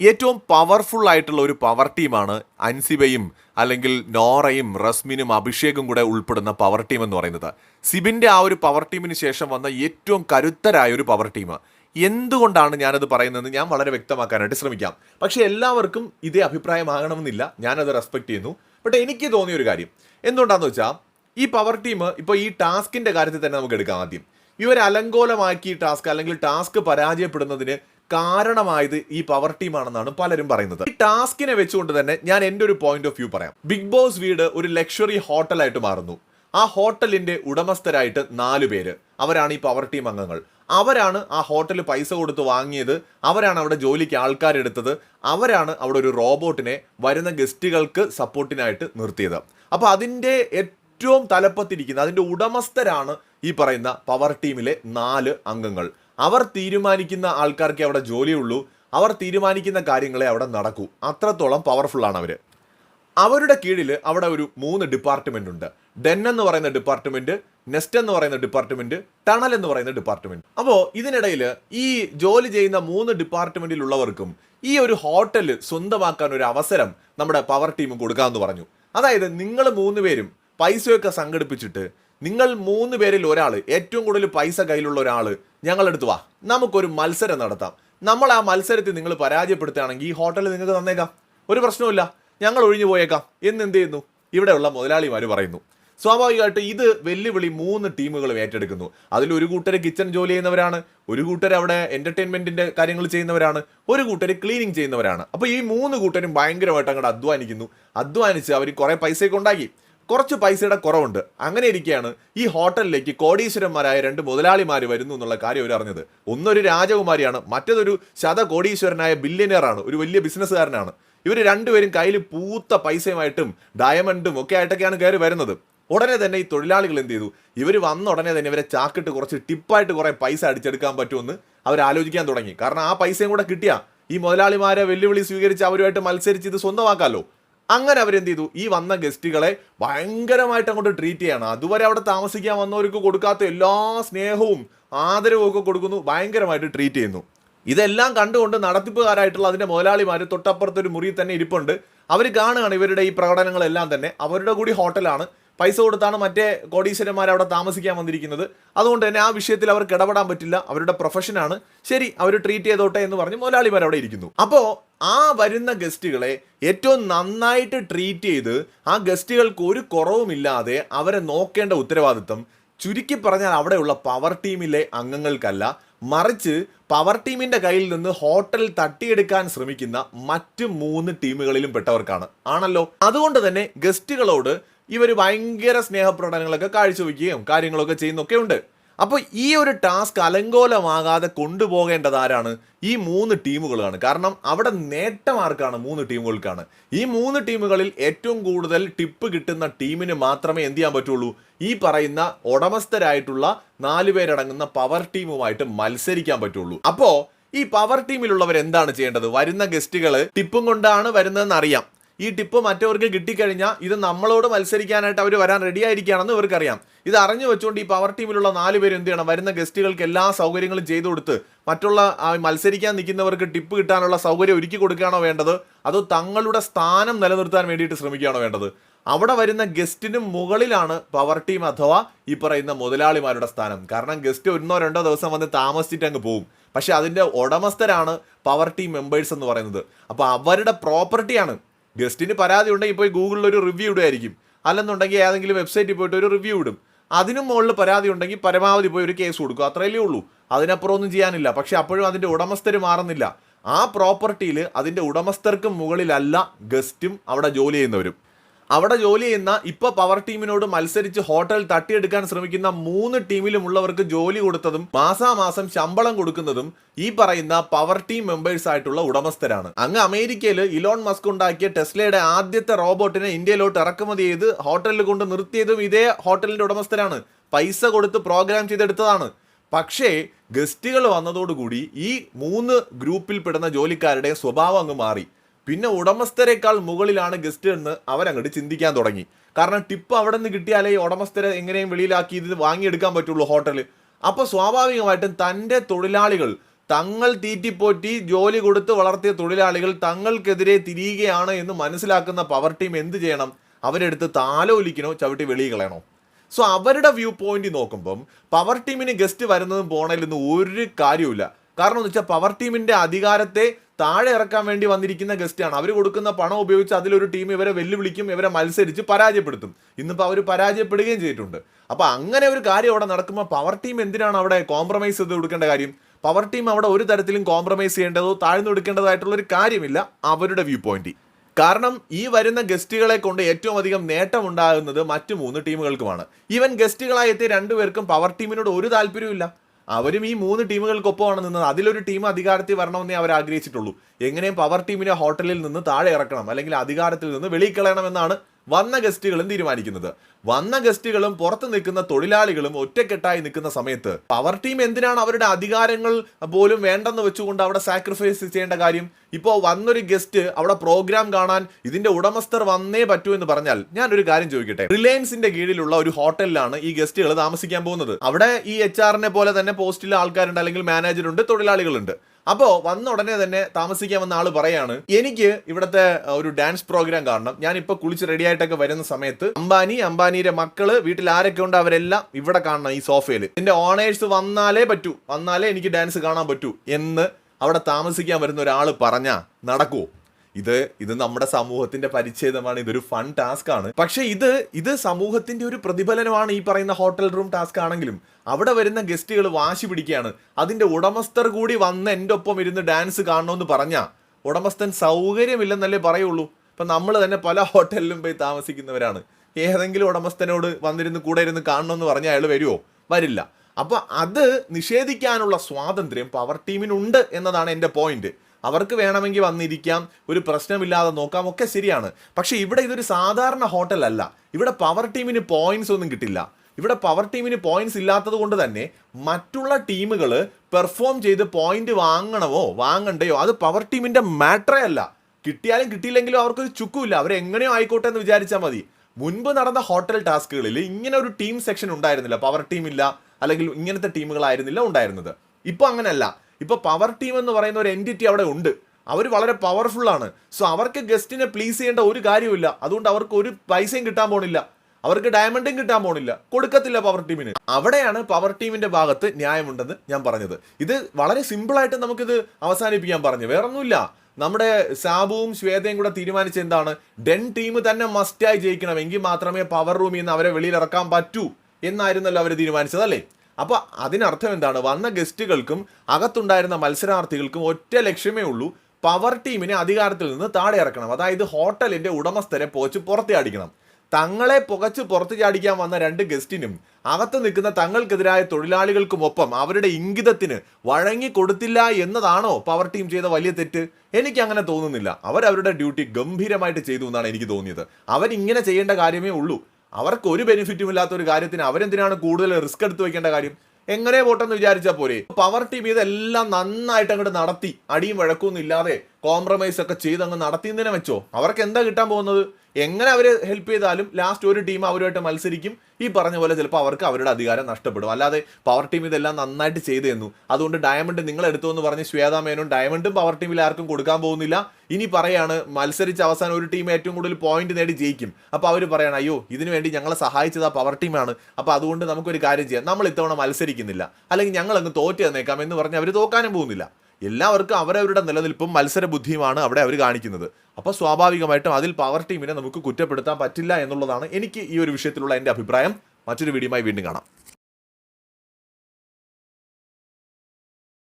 ഏറ്റവും പവർഫുൾ ആയിട്ടുള്ള ഒരു പവർ ടീമാണ് അൻസിബയും അല്ലെങ്കിൽ നോറയും റസ്മിനും അഭിഷേകും കൂടെ ഉൾപ്പെടുന്ന പവർ ടീം എന്ന് പറയുന്നത്. സിബിന്റെ ആ ഒരു പവർ ടീമിന് ശേഷം വന്ന ഏറ്റവും കരുത്തരായ ഒരു പവർ ടീം എന്തുകൊണ്ടാണ് ഞാനത് പറയുന്നത് ഞാൻ വളരെ വ്യക്തമാക്കാനായിട്ട് ശ്രമിക്കാം. പക്ഷേ എല്ലാവർക്കും ഇതേ അഭിപ്രായമാകണമെന്നില്ല ഞാനത് റെസ്പെക്ട് ചെയ്യുന്നു. ബട്ട് എനിക്ക് തോന്നിയ ഒരു കാര്യം. എന്തുകൊണ്ടാണെന്ന് വെച്ചാൽ ഈ പവർ ടീം ഇപ്പോൾ ഈ ടാസ്കിന്റെ കാര്യത്തിൽ തന്നെ നമുക്ക് എടുക്കാം ആദ്യം. ഇവർ അലങ്കോലമാക്കി ടാസ്ക് അല്ലെങ്കിൽ ടാസ്ക് പരാജയപ്പെടുന്നതിന് കാരണമായത് ഈ പവർ ടീമാണെന്നാണ് പലരും പറയുന്നത്. ഈ ടാസ്കിനെ വെച്ചുകൊണ്ട് തന്നെ ഞാൻ എന്റെ ഒരു പോയിന്റ് ഓഫ് വ്യൂ പറയാം. ബിഗ് ബോസ് വീട് ഒരു ലക്ഷറി ഹോട്ടലായിട്ട് മാറുന്നു. ആ ഹോട്ടലിന്റെ ഉടമസ്ഥരായിട്ട് നാല് പേര്. അവരാണ് ഈ പവർ ടീം അംഗങ്ങൾ. അവരാണ് ആ ഹോട്ടലിൽ പൈസ കൊടുത്ത് വാങ്ങിയത്. അവരാണ് അവിടെ ജോലിക്ക് ആൾക്കാരെടുത്തത് അവരാണ് അവിടെ ഒരു റോബോട്ടിനെ വരുന്ന ഗസ്റ്റുകൾക്ക് സപ്പോർട്ടിനായിട്ട് നിർത്തിയത്. അപ്പോൾ അതിന്റെ ഏറ്റവും തലപ്പത്തിരിക്കുന്ന അതിന്റെ ഉടമസ്ഥരാണ് ഈ പറയുന്ന പവർ ടീമിലെ നാല് അംഗങ്ങൾ. അവർ തീരുമാനിക്കുന്ന ആൾക്കാർക്ക് അവിടെ ജോലിയുള്ളൂ. അവർ തീരുമാനിക്കുന്ന കാര്യങ്ങളെ അവിടെ നടക്കൂ. അത്രത്തോളം പവർഫുൾ ആണ് അവർ അവരുടെ കീഴിൽ അവിടെ ഒരു മൂന്ന് ഡിപ്പാർട്ട്മെന്റ് ഉണ്ട്. ഡെൻ എന്ന് പറയുന്ന ഡിപ്പാർട്ട്മെന്റ് നെസ്റ്റ് എന്ന് പറയുന്ന ഡിപ്പാർട്ട്മെന്റ് ടണൽ എന്ന് പറയുന്ന ഡിപ്പാർട്ട്മെന്റ് അപ്പോൾ ഇതിനിടയിൽ ഈ ജോലി ചെയ്യുന്ന മൂന്ന് ഡിപ്പാർട്ട്മെന്റിലുള്ളവർക്കും ഈ ഒരു ഹോട്ടൽ സ്വന്തമാക്കാൻ ഒരു അവസരം നമ്മുടെ പവർ ടീം കൊടുക്കാമെന്ന് പറഞ്ഞു. അതായത് നിങ്ങൾ മൂന്ന് പേരും പൈസയൊക്കെ സംഘടിപ്പിച്ചിട്ട് നിങ്ങൾ മൂന്ന് പേരിൽ ഒരാൾ ഏറ്റവും കൂടുതൽ പൈസ കയ്യിലുള്ള ഒരാൾ ഞങ്ങളെടുത്ത് വാ. നമുക്കൊരു മത്സരം നടത്താം. നമ്മൾ ആ മത്സരത്തിൽ നിങ്ങൾ പരാജയപ്പെടുത്തുകയാണെങ്കിൽ ഈ ഹോട്ടലിൽ നിങ്ങൾക്ക് തന്നേക്കാം. ഒരു പ്രശ്നവുമില്ല. ഞങ്ങൾ ഒഴിഞ്ഞു പോയേക്കാം. എന്ന് എന്ത് ചെയ്യുന്നു? ഇവിടെയുള്ള മുതലാളിമാർ പറയുന്നു. സ്വാഭാവികമായിട്ട് ഇത് വെല്ലുവിളി മൂന്ന് ടീമുകളും ഏറ്റെടുക്കുന്നു. അതിൽ ഒരു കൂട്ടർ കിച്ചൺ ജോലി ചെയ്യുന്നവരാണ് ഒരു കൂട്ടർ അവിടെ എന്റർടൈൻമെന്റിന്റെ കാര്യങ്ങൾ ചെയ്യുന്നവരാണ് ഒരു കൂട്ടർ ക്ലീനിങ് ചെയ്യുന്നവരാണ്. അപ്പോൾ ഈ മൂന്ന് കൂട്ടരും ഭയങ്കരമായിട്ട് അങ്ങോട്ട് അധ്വാനിക്കുന്നു. അധ്വാനിച്ച് അവർ കുറേ പൈസയൊക്കെ ഉണ്ടാക്കി. കുറച്ച് പൈസയുടെ കുറവുണ്ട്. അങ്ങനെ ഇരിക്കുകയാണ് ഈ ഹോട്ടലിലേക്ക് കോടീശ്വരന്മാരായ രണ്ട് മുതലാളിമാർ വരുന്നു എന്നുള്ള കാര്യം അവർ അറിഞ്ഞത്. ഒന്നൊരു രാജകുമാരിയാണ് മറ്റേതൊരു ശതകോടീശ്വരനായ ബില്യനിയറാണ് ഒരു വലിയ ബിസിനസ്സുകാരനാണ് ഇവർ രണ്ടുപേരും കയ്യിൽ പൂത്ത പൈസയുമായിട്ടും ഡയമണ്ടും ഒക്കെ ആയിട്ടൊക്കെയാണ് കയറി വരുന്നത്. ഉടനെ തന്നെ ഈ തൊഴിലാളികൾ എന്ത് ചെയ്തു? ഇവർ വന്ന ഉടനെ തന്നെ ഇവരെ ചാക്കിട്ട് കുറച്ച് ടിപ്പായിട്ട് കുറേ പൈസ അടിച്ചെടുക്കാൻ പറ്റുമെന്ന് അവർ ആലോചിക്കാൻ തുടങ്ങി. കാരണം ആ പൈസയും കൂടെ കിട്ടിയ. ഈ മുതലാളിമാരെ വെല്ലുവിളി സ്വീകരിച്ച് അവരുമായിട്ട് മത്സരിച്ച് ഇത് സ്വന്തമാക്കാമല്ലോ അങ്ങനെ അവരെന്ത് ചെയ്തു ഈ വന്ന ഗസ്റ്റുകളെ ഭയങ്കരമായിട്ട് അങ്ങോട്ട് ട്രീറ്റ് ചെയ്യാണ്. അതുവരെ അവിടെ താമസിക്കാൻ വന്നവർക്ക് കൊടുക്കാത്ത എല്ലാ സ്നേഹവും ആദരവും ഒക്കെ കൊടുക്കുന്നു ഭയങ്കരമായിട്ട് ട്രീറ്റ് ചെയ്യുന്നു. ഇതെല്ലാം കണ്ടുകൊണ്ട് നടത്തിപ്പുകാരായിട്ടുള്ള അതിന്റെ മുതലാളിമാർ തൊട്ടപ്പുറത്തൊരു മുറിയിൽ തന്നെ ഇരിപ്പുണ്ട്. അവർ കാണുകയാണ് ഇവരുടെ ഈ പ്രകടനങ്ങളെല്ലാം തന്നെ. അവരുടെ കൂടി ഹോട്ടലാണ്. പൈസ കൊടുത്താണ് മറ്റേ കോടീശ്വരന്മാർ അവിടെ താമസിക്കാൻ വന്നിരിക്കുന്നത്. അതുകൊണ്ട് തന്നെ ആ വിഷയത്തിൽ അവർക്ക് ഇടപെടാൻ പറ്റില്ല. അവരുടെ പ്രൊഫഷനാണ് ശരി അവർ ട്രീറ്റ് ചെയ്തോട്ടെ എന്ന് പറഞ്ഞ് മുതലാളിമാർ അവിടെ ഇരിക്കുന്നു. അപ്പോൾ ആ വരുന്ന ഗസ്റ്റുകളെ ഏറ്റവും നന്നായിട്ട് ട്രീറ്റ് ചെയ്ത് ആ ഗസ്റ്റുകൾക്ക് ഒരു കുറവുമില്ലാതെ അവരെ നോക്കേണ്ട ഉത്തരവാദിത്തം ചുരുക്കി പറഞ്ഞാൽ അവിടെയുള്ള പവർ ടീമിലെ അംഗങ്ങൾക്കല്ല മറിച്ച് പവർ ടീമിന്റെ കയ്യിൽ നിന്ന് ഹോട്ടൽ തട്ടിയെടുക്കാൻ ശ്രമിക്കുന്ന മറ്റ് മൂന്ന് ടീമുകളിലും പെട്ടവർക്കാണ്. ആണല്ലോ? അതുകൊണ്ട് തന്നെ ഗസ്റ്റുകളോട് ഇവർ ഭയങ്കര സ്നേഹപ്രകടനങ്ങളൊക്കെ കാഴ്ചവെക്കുകയും കാര്യങ്ങളൊക്കെ ചെയ്യുന്നൊക്കെ ഉണ്ട്. അപ്പോൾ ഈ ഒരു ടാസ്ക് അലങ്കോലമാകാതെ കൊണ്ടുപോകേണ്ടത് ആരാണ്? ഈ മൂന്ന് ടീമുകളാണ്. കാരണം അവിടെ നേട്ടമാർക്കാണ് മൂന്ന് ടീമുകൾക്കാണ്. ഈ മൂന്ന് ടീമുകളിൽ ഏറ്റവും കൂടുതൽ ടിപ്പ് കിട്ടുന്ന ടീമിന് മാത്രമേ എന്ത് ചെയ്യാൻ പറ്റുള്ളൂ? ഈ പറയുന്ന ഉടമസ്ഥരായിട്ടുള്ള നാല് പേരടങ്ങുന്ന പവർ ടീമുമായിട്ട് മത്സരിക്കാൻ പറ്റുള്ളൂ. അപ്പോൾ ഈ പവർ ടീമിലുള്ളവർ എന്താണ് ചെയ്യേണ്ടത്? വരുന്ന ഗസ്റ്റുകൾ ടിപ്പും കൊണ്ടാണ് വരുന്നതെന്ന് അറിയാം. ഈ ടിപ്പ് മറ്റവർക്ക് കിട്ടിക്കഴിഞ്ഞാൽ ഇത് നമ്മളോട് മത്സരിക്കാനായിട്ട് അവർ വരാൻ റെഡി ആയിരിക്കുകയാണെന്ന് ഇവർക്കറിയാം. ഇത് അറിഞ്ഞു വെച്ചുകൊണ്ട് ഈ പവർ ടീമിലുള്ള നാല് പേര് എന്ത് ചെയ്യണം? വരുന്ന ഗസ്റ്റുകൾക്ക് എല്ലാ സൗകര്യങ്ങളും ചെയ്തു കൊടുത്ത് മറ്റുള്ള മത്സരിക്കാൻ നിൽക്കുന്നവർക്ക് ടിപ്പ് കിട്ടാനുള്ള സൗകര്യം ഒരുക്കി കൊടുക്കുകയാണോ വേണ്ടത്? അതോ തങ്ങളുടെ സ്ഥാനം നിലനിർത്താൻ വേണ്ടിയിട്ട് ശ്രമിക്കുകയാണോ വേണ്ടത്? അവിടെ വരുന്ന ഗസ്റ്റിനും മുകളിലാണ് പവർ ടീം അഥവാ ഈ പറയുന്ന മുതലാളിമാരുടെ സ്ഥാനം. കാരണം ഗസ്റ്റ് ഒന്നോ രണ്ടോ ദിവസം വന്ന് താമസിച്ചിട്ട് അങ്ങ് പോകും പക്ഷെ അതിന്റെ ഉടമസ്ഥരാണ് പവർ ടീം മെമ്പേഴ്സ് എന്ന് പറയുന്നത്. അപ്പോൾ അവരുടെ പ്രോപ്പർട്ടിയാണ് ഗസ്റ്റിന് പരാതി ഉണ്ടെങ്കിൽ പോയി ഗൂഗിളിൽ ഒരു റിവ്യൂ ഇടുമായിരിക്കും. അല്ലെന്നുണ്ടെങ്കിൽ ഏതെങ്കിലും വെബ്സൈറ്റിൽ പോയിട്ട് ഒരു റിവ്യൂ ഇടും. അതിനും മുകളിൽ പരാതി ഉണ്ടെങ്കിൽ പരമാവധി പോയി ഒരു കേസ് കൊടുക്കും. അത്രയല്ലേ ഉള്ളൂ. അതിനപ്പുറം ഒന്നും ചെയ്യാനില്ല. പക്ഷെ അപ്പോഴും അതിന്റെ ഉടമസ്ഥർ മാറുന്നില്ല. ആ പ്രോപ്പർട്ടിയിൽ അതിന്റെ ഉടമസ്ഥർക്കും മുകളിലല്ല ഗസ്റ്റും അവിടെ ജോലി ചെയ്യുന്നവരും. അവിടെ ജോലി ചെയ്യുന്ന ഇപ്പൊ പവർ ടീമിനോട് മത്സരിച്ച് ഹോട്ടൽ തട്ടിയെടുക്കാൻ ശ്രമിക്കുന്ന മൂന്ന് ടീമിലുമുള്ളവർക്ക് ജോലി കൊടുത്തതും മാസാമാസം ശമ്പളം കൊടുക്കുന്നതും ഈ പറയുന്ന പവർ ടീം മെമ്പേഴ്സ് ആയിട്ടുള്ള ഉടമസ്ഥരാണ്. അങ്ങ് അമേരിക്കയിൽ ഇലോൺ മസ്ക് ഉണ്ടാക്കിയ ടെസ്ലയുടെ ആദ്യത്തെ റോബോട്ടിനെ ഇന്ത്യയിലോട്ട് ഇറക്കുമതി ചെയ്ത് ഹോട്ടലിൽ കൊണ്ട് നിർത്തിയതും ഇതേ ഹോട്ടലിന്റെ ഉടമസ്ഥരാണ്. പൈസ കൊടുത്ത് പ്രോഗ്രാം ചെയ്തെടുത്തതാണ്. പക്ഷേ ഗസ്റ്റുകൾ വന്നതോടുകൂടി ഈ മൂന്ന് ഗ്രൂപ്പിൽ പെടുന്ന ജോലിക്കാരുടെ സ്വഭാവം അങ്ങ് മാറി. പിന്നെ ഉടമസ്ഥരെക്കാൾ മുകളിലാണ് ഗസ്റ്റ് എന്ന് അവരങ്ങോട്ട് ചിന്തിക്കാൻ തുടങ്ങി. കാരണം ടിപ്പ് അവിടെ നിന്ന് കിട്ടിയാലേ ഉടമസ്ഥരെ എങ്ങനെയും വെളിയിലാക്കി ഇത് വാങ്ങിയെടുക്കാൻ പറ്റുള്ളൂ ഹോട്ടൽ അപ്പോൾ സ്വാഭാവികമായിട്ടും തന്റെ തൊഴിലാളികൾ തങ്ങൾ തീറ്റിപ്പോറ്റി ജോലി കൊടുത്ത് വളർത്തിയ തൊഴിലാളികൾ തങ്ങൾക്കെതിരെ തിരിയുകയാണ് എന്ന് മനസ്സിലാക്കുന്ന പവർ ടീം എന്ത് ചെയ്യണം? അവരെടുത്ത് താലോലിക്കണോ ചവിട്ടി വെളിയിൽ കളയണോ സോ അവരുടെ വ്യൂ പോയിന്റ് നോക്കുമ്പം പവർ ടീമിന് ഗസ്റ്റ് വരുന്നതും പോണതിലൊന്നും ഒരു കാര്യമില്ല കാരണം എന്ന് വെച്ചാൽ പവർ ടീമിന്റെ അധികാരത്തെ താഴെ ഇറക്കാൻ വേണ്ടി വന്നിരിക്കുന്ന ഗസ്റ്റാണ് അവർ കൊടുക്കുന്ന പണം ഉപയോഗിച്ച് അതിലൊരു ടീം ഇവരെ വെല്ലുവിളിക്കും ഇവരെ മത്സരിച്ച് പരാജയപ്പെടുത്തും. ഇന്നിപ്പോൾ അവർ പരാജയപ്പെടുകയും ചെയ്തിട്ടുണ്ട്. അപ്പോൾ അങ്ങനെ ഒരു കാര്യം അവിടെ നടക്കുമ്പോൾ പവർ ടീം എന്തിനാണ് അവിടെ കോംപ്രമൈസ് ചെയ്ത് കൊടുക്കേണ്ട കാര്യം? പവർ ടീം അവിടെ ഒരു തരത്തിലും കോംപ്രമൈസ് ചെയ്യേണ്ടതോ താഴ്ന്നു കൊടുക്കേണ്ടതായിട്ടുള്ള ഒരു കാര്യമില്ല അവരുടെ വ്യൂ പോയിന്റ് കാരണം ഈ വരുന്ന ഗസ്റ്റുകളെ കൊണ്ട് ഏറ്റവും അധികം നേട്ടം ഉണ്ടാകുന്നത് മറ്റു മൂന്ന് ടീമുകൾക്കുമാണ് ഈവൻ ഗസ്റ്റുകളായി എത്തിയ രണ്ടുപേർക്കും പവർ ടീമിനോട് ഒരു താല്പര്യമില്ല അവരും ഈ മൂന്ന് ടീമുകൾക്കൊപ്പമാണ് നിന്നത്. അതിലൊരു ടീം അധികാരത്തിൽ വരണമെന്നേ അവർ ആഗ്രഹിച്ചിട്ടുള്ളൂ. എങ്ങനെയും പവർ ടീമിനെ ഹോട്ടലിൽ നിന്ന് താഴെ ഇറക്കണം. അല്ലെങ്കിൽ അധികാരത്തിൽ നിന്ന് വെളിയിൽ കളയണമെന്നാണ് വന്ന ഗസ്റ്റുകളും തീരുമാനിക്കുന്നത്. വന്ന ഗസ്റ്റുകളും പുറത്ത് നിൽക്കുന്ന തൊഴിലാളികളും ഒറ്റക്കെട്ടായി നിൽക്കുന്ന സമയത്ത് പവർ ടീം എന്തിനാണ് അവരുടെ അധികാരങ്ങൾ പോലും വേണ്ടെന്ന് വെച്ചുകൊണ്ട് അവിടെ സാക്രിഫൈസ് ചെയ്യേണ്ട കാര്യം? ഇപ്പോൾ വന്നൊരു ഗസ്റ്റ് അവിടെ പ്രോഗ്രാം കാണാൻ ഇതിന്റെ ഉടമസ്ഥർ വന്നേ പറ്റൂ എന്ന് പറഞ്ഞാൽ ഞാൻ ഒരു കാര്യം ചോദിക്കട്ടെ. റിലയൻസിന്റെ കീഴിലുള്ള ഒരു ഹോട്ടലിലാണ് ഈ ഗസ്റ്റുകൾ താമസിക്കാൻ പോകുന്നത്. അവിടെ ഈ എച്ച് ആറിനെ പോലെ തന്നെ പോസ്റ്റിലെ ആൾക്കാരുണ്ട് അല്ലെങ്കിൽ മാനേജർ ഉണ്ട് തൊഴിലാളികളുണ്ട്. അപ്പോ വന്ന ഉടനെ തന്നെ താമസിക്കാൻ വന്ന ആൾ പറയാണ് എനിക്ക് ഇവിടുത്തെ ഒരു ഡാൻസ് പ്രോഗ്രാം കാരണം ഞാൻ ഇപ്പൊ കുളിച്ച് റെഡി ആയിട്ടൊക്കെ വരുന്ന സമയത്ത് അംബാനി അംബാനിയുടെ മക്കൾ വീട്ടിൽ ആരൊക്കെ ഉണ്ട് അവരെല്ലാം ഇവിടെ കാണണം ഈ സോഫയിൽ എന്റെ ഓണേഴ്സ് വന്നാലേ പറ്റൂ. വന്നാലേ എനിക്ക് ഡാൻസ് കാണാൻ പറ്റൂ. എന്ന് അവിടെ താമസിക്കാൻ വരുന്ന ഒരാൾ പറഞ്ഞാ നടക്കുവോ? ഇത് ഇത് നമ്മുടെ സമൂഹത്തിന്റെ പരിച്ഛേദമാണ് ഇതൊരു ഫൺ ടാസ്ക് ആണ്. പക്ഷെ ഇത് ഇത് സമൂഹത്തിന്റെ ഒരു പ്രതിഫലനമാണ് ഈ പറയുന്ന ഹോട്ടൽ റൂം ടാസ്ക് ആണെങ്കിലും. അവിടെ വരുന്ന ഗസ്റ്റുകൾ വാശി പിടിക്കുകയാണ്. അതിന്റെ ഉടമസ്ഥർ കൂടി വന്ന് എന്റെ ഒപ്പം ഇരുന്ന് ഡാൻസ് കാണണമെന്ന് പറഞ്ഞാൽ ഉടമസ്ഥൻ സൗകര്യമില്ലെന്നല്ലേ പറയുള്ളൂ. ഇപ്പൊ നമ്മൾ തന്നെ പല ഹോട്ടലിലും പോയി താമസിക്കുന്നവരാണ്. ഏതെങ്കിലും ഉടമസ്ഥനോട് വന്നിരുന്ന് കൂടെ ഇരുന്ന് കാണണമെന്ന് പറഞ്ഞാൽ അയാൾ വരുമോ വരില്ല. അപ്പോൾ അത് നിഷേധിക്കാനുള്ള സ്വാതന്ത്ര്യം പവർ ടീമിനുണ്ട് എന്നതാണ് എന്റെ പോയിന്റ് അവർക്ക് വേണമെങ്കിൽ വന്നിരിക്കാം ഒരു പ്രശ്നമില്ലാതെ നോക്കാം ഒക്കെ ശരിയാണ്. പക്ഷേ ഇവിടെ ഇതൊരു സാധാരണ ഹോട്ടലല്ല ഇവിടെ പവർ ടീമിന് പോയിന്റ്സ് ഒന്നും കിട്ടില്ല. ഇവിടെ പവർ ടീമിന് പോയിന്റ്സ് ഇല്ലാത്തത് കൊണ്ട് തന്നെ മറ്റുള്ള ടീമുകൾ പെർഫോം ചെയ്ത് പോയിന്റ് വാങ്ങണമോ വാങ്ങണ്ടയോ അത് പവർ ടീമിന്റെ മാറ്ററേ അല്ല. കിട്ടിയാലും കിട്ടിയില്ലെങ്കിലും അവർക്കൊരു ചുക്കുമില്ല. അവരെങ്ങനെയോ ആയിക്കോട്ടെ എന്ന് വിചാരിച്ചാൽ മതി. മുൻപ് നടന്ന ഹോട്ടൽ ടാസ്കുകളിൽ ഇങ്ങനെ ഒരു ടീം സെക്ഷൻ ഉണ്ടായിരുന്നില്ല. പവർ ടീം ഇല്ല അല്ലെങ്കിൽ ഇങ്ങനത്തെ ടീമുകളായിരുന്നില്ല ഉണ്ടായിരുന്നത്. ഇപ്പൊ അങ്ങനെയല്ല ഇപ്പൊ പവർ ടീം എന്ന് പറയുന്ന ഒരു എന്റിറ്റി അവിടെ ഉണ്ട്. അവർ വളരെ പവർഫുള്ളാണ് സോ അവർക്ക് ഗസ്റ്റിനെ പ്ലീസ് ചെയ്യേണ്ട ഒരു കാര്യമില്ല അതുകൊണ്ട് അവർക്ക് ഒരു പൈസയും കിട്ടാൻ പോണില്ല. അവർക്ക് ഡയമണ്ടും കിട്ടാൻ പോണില്ല. കൊടുക്കത്തില്ല പവർ ടീമിന് അവിടെയാണ് പവർ ടീമിന്റെ ഭാഗത്ത് ന്യായമുണ്ടെന്ന് ഞാൻ പറഞ്ഞത്. ഇത് വളരെ സിമ്പിളായിട്ട് നമുക്കിത് അവസാനിപ്പിക്കാൻ പറഞ്ഞു. വേറൊന്നുമില്ല. നമ്മുടെ സാബുവും ശ്വേതയും കൂടെ തീരുമാനിച്ച എന്താണ്? ഡെൻ ടീം തന്നെ മസ്റ്റായി ജയിക്കണം എങ്കിൽ മാത്രമേ പവർ റൂമിൽ നിന്ന് അവരെ വെളിയിലിറക്കാൻ പറ്റൂ. എന്നായിരുന്നല്ലോ അവർ തീരുമാനിച്ചത് അല്ലേ? അപ്പൊ അതിനർത്ഥം എന്താണ്? വന്ന ഗസ്റ്റുകൾക്കും അകത്തുണ്ടായിരുന്ന മത്സരാർത്ഥികൾക്കും ഒറ്റ ലക്ഷ്യമേ ഉള്ളൂ. പവർ ടീമിനെ അധികാരത്തിൽ നിന്ന് താഴെ ഇറക്കണം. അതായത് ഹോട്ടലിന്റെ ഉടമസ്ഥരെ പോച്ച് പുറത്തിയാടിക്കണം തങ്ങളെ പുകച്ച് പുറത്തു ചാടിക്കാൻ വന്ന രണ്ട് ഗസ്റ്റിനും അകത്ത് നിൽക്കുന്ന തങ്ങൾക്കെതിരായ തൊഴിലാളികൾക്കുമൊപ്പം അവരുടെ ഇംഗിതത്തിന് വഴങ്ങി കൊടുത്തില്ല എന്നതാണോ പവർ ടീം ചെയ്ത വലിയ തെറ്റ്? എനിക്ക് അങ്ങനെ തോന്നുന്നില്ല. അവരവരുടെ ഡ്യൂട്ടി ഗംഭീരമായിട്ട് ചെയ്തു എന്നാണ് എനിക്ക് തോന്നിയത്. അവരിങ്ങനെ ചെയ്യേണ്ട കാര്യമേ ഉള്ളൂ. അവർക്ക് ഒരു ബെനിഫിറ്റും ഇല്ലാത്ത ഒരു കാര്യത്തിന് അവരെന്തിനാണ് കൂടുതൽ റിസ്ക് എടുത്ത് വെക്കേണ്ട കാര്യം? എങ്ങനെ പോട്ടെന്ന് വിചാരിച്ചാൽ പോരെ? പവർ ടീം ഇതെല്ലാം നന്നായിട്ട് അങ്ങോട്ട് നടത്തി. അടിയും വഴക്കൊന്നും ഇല്ലാതെ കോംപ്രമൈസ് ഒക്കെ ചെയ്ത് അങ്ങ് നടത്തിയതിനെ വെച്ചോ? അവർക്ക് എന്താ കിട്ടാൻ പോകുന്നത്? എങ്ങനെ അവർ ഹെൽപ്പ് ചെയ്താലും ലാസ്റ്റ് ഒരു ടീം അവരുമായിട്ട് മത്സരിക്കും. ഈ പറഞ്ഞ പോലെ ചിലപ്പോൾ അവർക്ക് അവരുടെ അധികാരം നഷ്ടപ്പെടും. അല്ലാതെ പവർ ടീം ഇതെല്ലാം നന്നായിട്ട് ചെയ്തു തന്നു. അതുകൊണ്ട് ഡയമണ്ട് നിങ്ങൾ എടുത്തു എന്ന് പറഞ്ഞ് ശ്വേതാമേനും ഡയമണ്ടും പവർ ടീമിൽ ആർക്കും കൊടുക്കാൻ പോകുന്നില്ല. ഇനി പറയാണ് മത്സരിച്ച് അവസാനം ഒരു ടീം ഏറ്റവും കൂടുതൽ പോയിന്റ് നേടി ജയിക്കും. അപ്പോൾ അവർ പറയണം അയ്യോ ഇതിനു വേണ്ടി ഞങ്ങളെ സഹായിച്ചത് ആ പവർ ടീമാണ് അപ്പോൾ അതുകൊണ്ട് നമുക്കൊരു കാര്യം ചെയ്യാം. നമ്മൾ ഇത്തവണ മത്സരിക്കുന്നില്ല. അല്ലെങ്കിൽ ഞങ്ങൾ അങ്ങ് തോറ്റ് തന്നേക്കാം എന്ന് പറഞ്ഞ് അവർ തോക്കാനും പോകുന്നില്ല. എല്ലാവർക്കും അവരവരുടെ നിലനിൽപ്പും മത്സര ബുദ്ധിയുമാണ് അവിടെ അവർ കാണിക്കുന്നത്. അപ്പോൾ സ്വാഭാവികമായിട്ടും അതിൽ പവർ ടീമിനെ നമുക്ക് കുറ്റപ്പെടുത്താൻ പറ്റില്ല എന്നുള്ളതാണ് എനിക്ക് ഈ ഒരു വിഷയത്തിലുള്ള എന്റെ അഭിപ്രായം. മറ്റൊരു വീഡിയോയുമായി വീണ്ടും കാണാം.